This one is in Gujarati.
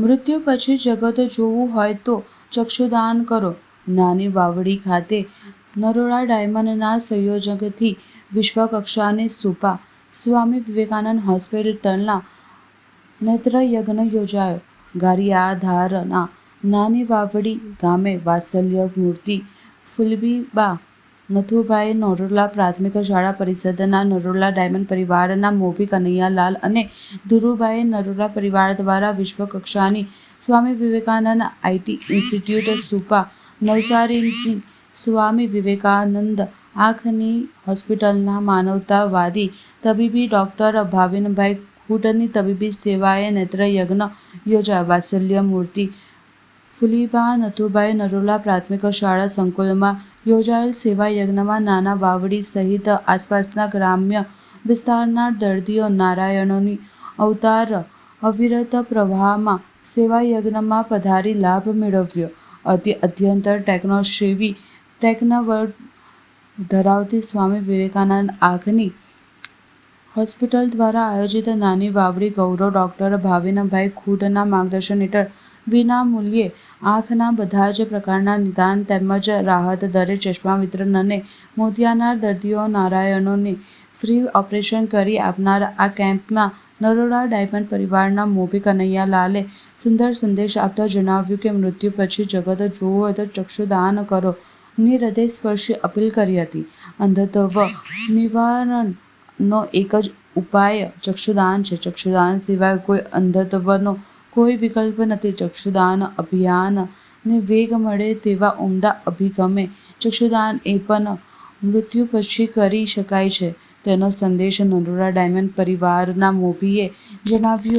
મૃત્યુ પછી જગત જોવું હોય તો ચક્ષુદાન કરો. નાની વાવડી ખાતે નરોડા ડાયમંડના સંયોજકથી વિશ્વકક્ષાની સુપા સ્વામી વિવેકાનંદ હોસ્પિટલના નેત્રયજ્ઞ યોજાયો. ગારિયાધારના નાની વાવડી ગામે વાત્સલ્ય મૂર્તિ ફુલબીબા નથુભાઈ નરોલા પ્રાથમિક શાળા પરિષદના નરોલા ડાયમંડ પરિવારના મોભી કનૈયાલાલ અને ધુરુભાઈ નરોલા પરિવાર દ્વારા વિશ્વકક્ષાની સ્વામી વિવેકાનંદ આઈટી ઇન્સ્ટિટ્યૂટ સુપા નવસારીની સ્વામી વિવેકાનંદ આંખની હોસ્પિટલના માનવતાવાદી તબીબી ડૉક્ટર ભાવિનભાઈ ખૂટની તબીબી સેવાએ નેત્રયજ્ઞ યોજાયા વાત્સલ્ય મૂર્તિ ફુલીબા નથુભાઈ નરોલા પ્રાથમિક શાળા સંકુલમાં યોજાયેલ સેવાયજ્ઞમાં નાના વાવડી સહિત આસપાસના ગ્રામ્ય વિસ્તારના દર્દીઓ નારાયણોની અવતાર અવિરત પ્રવાહમાં સેવાયજ્ઞમાં પધારી લાભ મેળવ્યો. અતિ અદ્યતન ટેકનોસેવી ટેકનવર્ડ ધરાવતી સ્વામી વિવેકાનંદ આંખની હોસ્પિટલ દ્વારા આયોજિત નાની વાવડી ગૌરવ ડૉક્ટર ભાવિનભાઈ ખૂટના માર્ગદર્શન હેઠળ વિના મૂલ્યે આંખના બધા જ પ્રકારના નિદાન તેમજ રાહત દરે ચશ્મા વિતરણ અને મોતિયાના દર્દીઓ નારાયણોને ફ્રી ઓપરેશન કરી આપનાર આ કેમ્પમાં નરોડા ડાયમંડ પરિવારના મોભી કનૈયાલાલે સુંદર સંદેશ આપતા જણાવ્યું કે મૃત્યુ પછી જગત જોવું હોય તો ચક્ષુદાન કરો. ની હૃદયસ્પર્શી અપીલ કરી હતી. અંધત્વ નિવારણનો એક જ ઉપાય ચક્ષુદાન છે. ચક્ષુદાન સિવાય કોઈ અંધત્વનો કોઈ વિકલ્પ નથી. ચક્ષુદાન અભિયાન ને વેગ મળે તેવા ઉમદા અભિગમે ચક્ષુદાન એ પણ મૃત્યુ પછી કરી શકાય છે. તેનો સંદેશ નરોડા ડાયમંડ પરિવારના મોભીએ જણાવ્યો